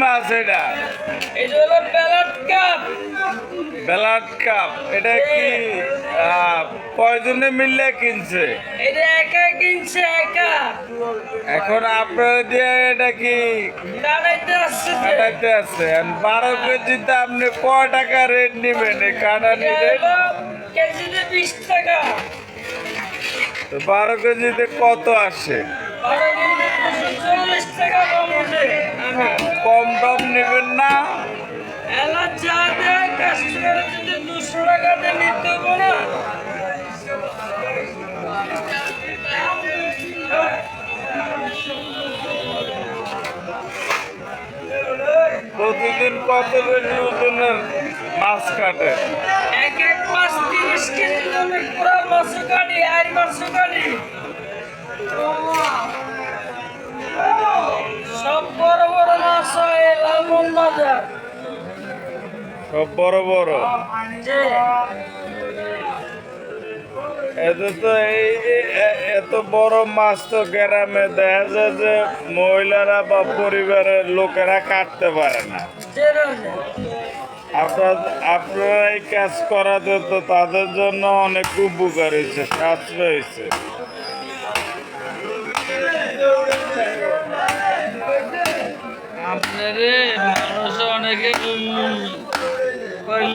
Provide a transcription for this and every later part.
মাছ এটা? Cup বেলাট cup এটা কি? কয়জনে মিললে কিনছে? এটা একা কিনছে একা। এখন আপনারা দিয়ে এটা কি দাঁড়াইতে কাটাইতে আছে বারো কেজিতে আপনি ক টাকা রেট নেবেন? এই কাটানি রেট কেজিতে বিশ টাকা। তো বারো কেজিতে কত আসে? বারো কেজিতে চল্লিশ টাকা কম আছে আমি কম টম নেবেন না। দুশো টাকাতে নিতে হবে না প্রতিদিন কত কেজি ওজনের মাছ কাটে? এক এক মাস তিরিশ কেজি দামে পুরা মাছও কাটি আর মাছও কাটি। সব বড় বড়। এতে তো এই এত বড় মাছ তো গ্রামে দেখা যায় যে মহিলারা বা পরিবারের লোকেরা কাটতে পারে না। আপনার, আপনারা এই কাজ করাতে তো তাদের জন্য অনেক উপকার হয়েছে, সাশ্রয় হয়েছে। আপনারে মানুষ অনেকে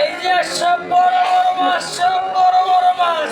এই যে সব বড় বড় মাছ সব বড় বড় মাছ।